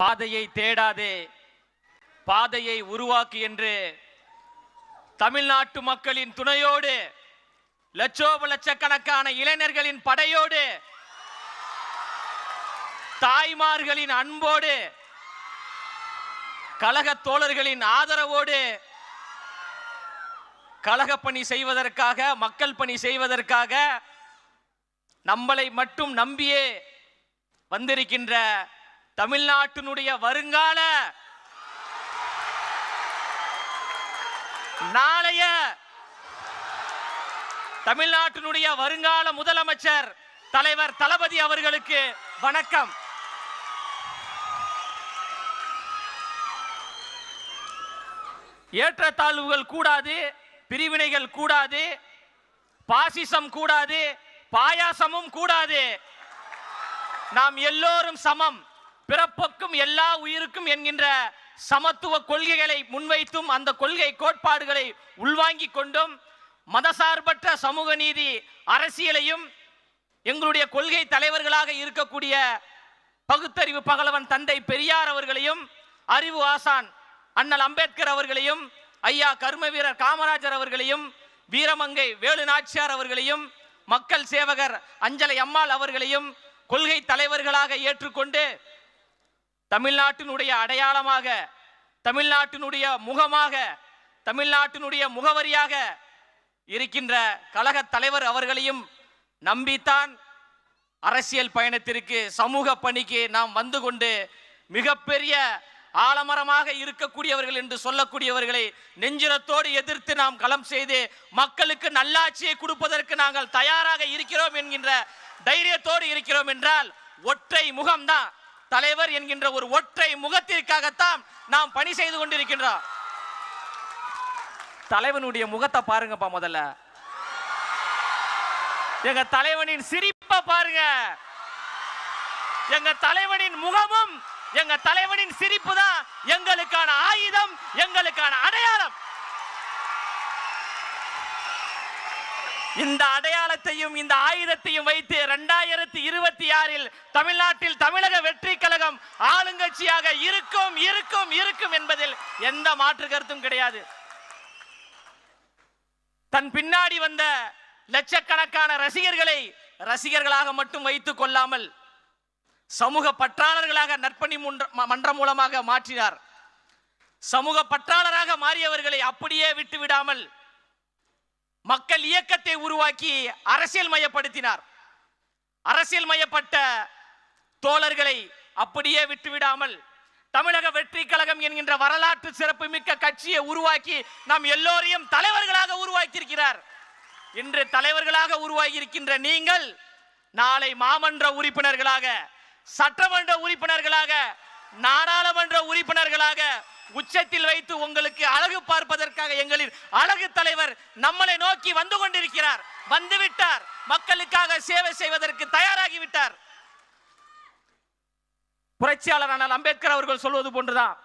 பாதையை தேடாதே பாதையை உருவாக்கு என்று தமிழ்நாட்டு மக்களின் துணையோடு லட்சோப லட்சக்கணக்கான இளைஞர்களின் படையோடு தாய்மார்களின் அன்போடு கழக தோழர்களின் ஆதரவோடு கழக பணி செய்வதற்காக மக்கள் பணி செய்வதற்காக நம்மளை மட்டும் நம்பியே வந்திருக்கின்ற தமிழ்நாட்டினுடைய வருங்கால நாளைய தமிழ்நாட்டினுடைய வருங்கால முதலமைச்சர் தலைவர் தளபதி அவர்களுக்கு வணக்கம். ஏற்றத்தாழ்வுகள் கூடாது பிரிவினைகள் கூடாது பாசிசம் கூடாது பாயாசமும் கூடாது. நாம் எல்லோரும் சமம். பிறப்புக்கும் எல்லா உயிருக்கும் என்கின்ற சமத்துவ கொள்கைகளை முன்வைத்தும் அந்த கொள்கை கோட்பாடுகளை உள்வாங்கிக் கொண்டும் மதசார்பற்ற சமூக நீதி அரசியலையும் எங்களுடைய கொள்கை தலைவர்களாக இருக்கக்கூடிய பகுத்தறிவு பகலவன் தந்தை பெரியார் அவர்களையும் அறிவு ஆசான் அண்ணல் அம்பேத்கர் அவர்களையும் ஐயா கர்ம வீரர் காமராஜர் அவர்களையும் வீரமங்கை வேலு நாச்சியார் அவர்களையும் மக்கள் சேவகர் அஞ்சலை அம்மாள் அவர்களையும் கொள்கை தலைவர்களாக ஏற்றுக்கொண்டு தமிழ்நாட்டினுடைய அடையாளமாக தமிழ்நாட்டினுடைய முகமாக தமிழ்நாட்டினுடைய முகவரியாக இருக்கின்ற கழக தலைவர் அவர்களையும் நம்பித்தான் அரசியல் பயணத்திற்கு சமூக பணிக்கு நாம் வந்து கொண்டு மிகப்பெரிய ஆலமரமாக இருக்கக்கூடியவர்கள் என்று சொல்லக்கூடியவர்களை நெஞ்சிரத்தோடு எதிர்த்து நாம் களம் செய்து மக்களுக்கு நல்லாட்சியை கொடுப்பதற்கு நாங்கள் தயாராக இருக்கிறோம் என்கின்ற தைரியத்தோடு இருக்கிறோம் என்றால் ஒற்றை முகம்தான். தலைவர் என்கின்ற ஒரு ஒற்றை முகத்திற்காகத்தான் நாம் பணி செய்து கொண்டிருக்கின்றோம். தலைவனுடைய முகத்தை பாருங்கப்பா முதல்ல. எங்க தலைவனின் சிரிப்பை பாருங்க. எங்க தலைவனின் முகமும் எங்க தலைவனின் சிரிப்பு தான் எங்களுக்கான ஆயுதம் எங்களுக்கான அடையாளம். இந்த அடையாளத்தையும் இந்த ஆயுதத்தையும் வைத்து இரண்டாயிரத்தி இருபத்தி ஆறில் தமிழ்நாட்டில் தமிழக வெற்றி தமிழகம் ஆளுங்கட்சியாக இருக்கும் இருக்கும் இருக்கும் என்பதில் எந்த மாற்று கருத்தும் கிடையாது. தன் பின்னாடி வந்த லட்சக்கணக்கான ரசிகர்களை ரசிகர்களாக மட்டும் வைத்துக் கொள்ளாமல் சமூக பற்றாளர்களாக நற்பணி மன்றம் மூலமாக மாற்றினார். சமூக பற்றாளராக மாறியவர்களை அப்படியே விட்டு விடாமல் மக்கள் இயக்கத்தை உருவாக்கி அரசியல் மயப்படுத்தினார். அரசியல் மயப்பட்ட தோழர்களை அப்படியே விட்டுவிடாமல் தமிழக வெற்றி கழகம் என்கின்ற வரலாற்று சிறப்புமிக்க கட்சியை உருவாக்கி நாம் எல்லோரையும் தலைவர்களாக உருவாக்கியிருக்கிறார். இன்று தலைவர்களாக உருவாகி இருக்கின்ற நீங்கள் நாளை மாமன்ற உறுப்பினர்களாக சட்டமன்ற உறுப்பினர்களாக நாடாளுமன்ற உறுப்பினர்களாக உச்சத்தில் வைத்து உங்களுக்கு அழகு பார்ப்பதற்காக எங்களின் அழகு தலைவர் நம்மளை நோக்கி வந்து கொண்டிருக்கிறார். வந்துவிட்டார் மக்களுக்காக சேவை செய்வதற்கு தயாராகி விட்டார். புரட்சியாளர் ஆனால் அம்பேத்கர் அவர்கள் சொல்வது போன்றுதான்.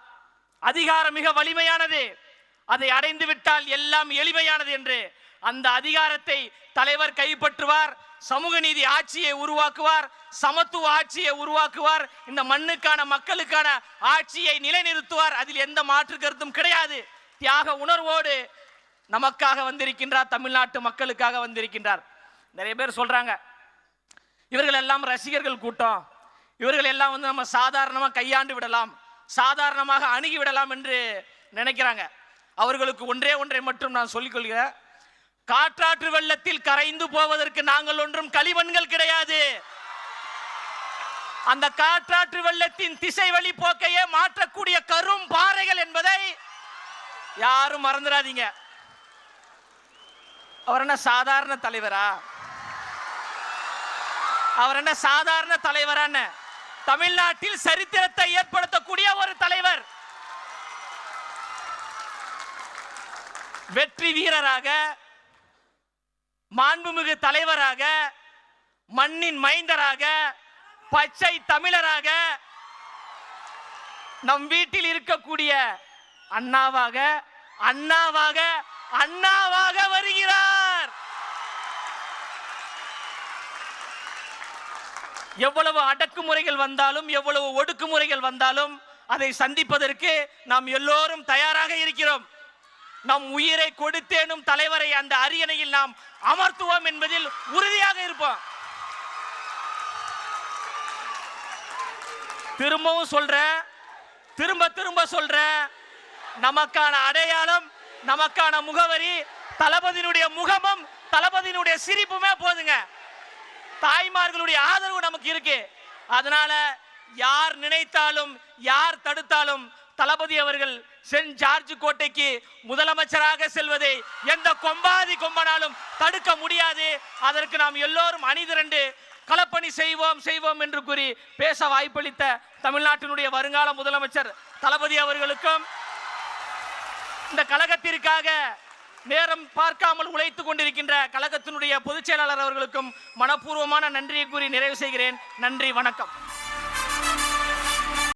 அதிகாரம் மிக வலிமையானது. அதை அடைந்து விட்டால் எல்லாம் எளிமையானது என்று அந்த அதிகாரத்தை தலைவர் கைப்பற்றுவார். சமூக நீதி ஆட்சியை உருவாக்குவார். சமத்துவ ஆட்சியை உருவாக்குவார். இந்த மண்ணுக்கான மக்களுக்கான ஆட்சியை நிலைநிறுத்துவார். அதில் எந்த மாற்று கருத்தும் கிடையாது. தியாக உணர்வோடு நமக்காக வந்திருக்கின்றார். தமிழ்நாட்டு மக்களுக்காக வந்திருக்கின்றார். நிறைய பேர் சொல்றாங்க. இவர்கள் எல்லாம் ரசிகர்கள் கூட்டம். இவர்கள் எல்லாம் வந்து நம்ம சாதாரணமாக கையாண்டு விடலாம் சாதாரணமாக அணுகி விடலாம் என்று நினைக்கிறாங்க. அவர்களுக்கு ஒன்றே ஒன்றை மட்டும் நான் சொல்லிக்கொள்கிறேன் காற்றாற்று வெள்ளத்தில் கரைந்து போவதற்கு நாங்கள் ஒன்றும் களிமண்கள் கிடையாது. அந்த காற்றாற்று வெள்ளத்தின் திசை வழி போக்கையே மாற்றக்கூடிய கரும் பாறைகள் என்பதை யாரும் மறந்துடாதீங்க. அவர் என்ன சாதாரண தலைவரா? அவர் என்ன சாதாரண தலைவரான்னு? தமிழ்நாட்டில் சரித்திரத்தை ஏற்படுத்தக்கூடிய ஒரு தலைவர். வெற்றி வீரராக மாண்புமிகு தலைவராக மண்ணின் மைந்தராக பச்சை தமிழராக நம் வீட்டில் இருக்கக்கூடிய அண்ணாவாக அண்ணாவாக அண்ணாவாக வருகிறார். எவ்வளவு அடக்குமுறைகள் வந்தாலும் எவ்வளவு ஒடுக்குமுறைகள் வந்தாலும் அதை சந்திப்பதற்கு நாம் எல்லோரும் தயாராக இருக்கிறோம். நம் உயிரை கொடுத்தேனும் தலைவரை அந்த அரியணையில் நாம் அமர்த்துவோம் என்பதில் உறுதியாக இருப்போம். திரும்பவும் சொல்றேன். திரும்ப திரும்ப சொல்றேன். நமக்கான அடையாளம் நமக்கான முகவரி தளபதியினுடைய முகமும் தளபதியினுடைய சிரிப்புமே போதுங்க. தாய்மார்களுடைய ஆதரவு நமக்கு இருக்கு. அதனால யார் நினைத்தாலும் யார் தடுத்தாலும் தளபதி அவர்கள் சென்ட் ஜார்ஜ் கோட்டைக்கு முதலமைச்சராக செல்வதை எந்த கொம்பாதி கொம்பனாலும் தடுக்க முடியாது. அதற்கு நாம் எல்லோரும் அணிதிரண்டு களப்பணி செய்வோம் செய்வோம் என்று கூறி பேச வாய்ப்பளித்த தமிழ்நாட்டினுடைய வருங்கால முதலமைச்சர் தளபதி அவர்களுக்கும் இந்த கழகத்திற்காக நேரம் பார்க்காமல் உழைத்துக் கொண்டிருக்கின்ற கழகத்தினுடைய பொதுச் செயலாளர் அவர்களுக்கும் மனப்பூர்வமான நன்றியை கூறி நிறைவு செய்கிறேன். நன்றி வணக்கம்.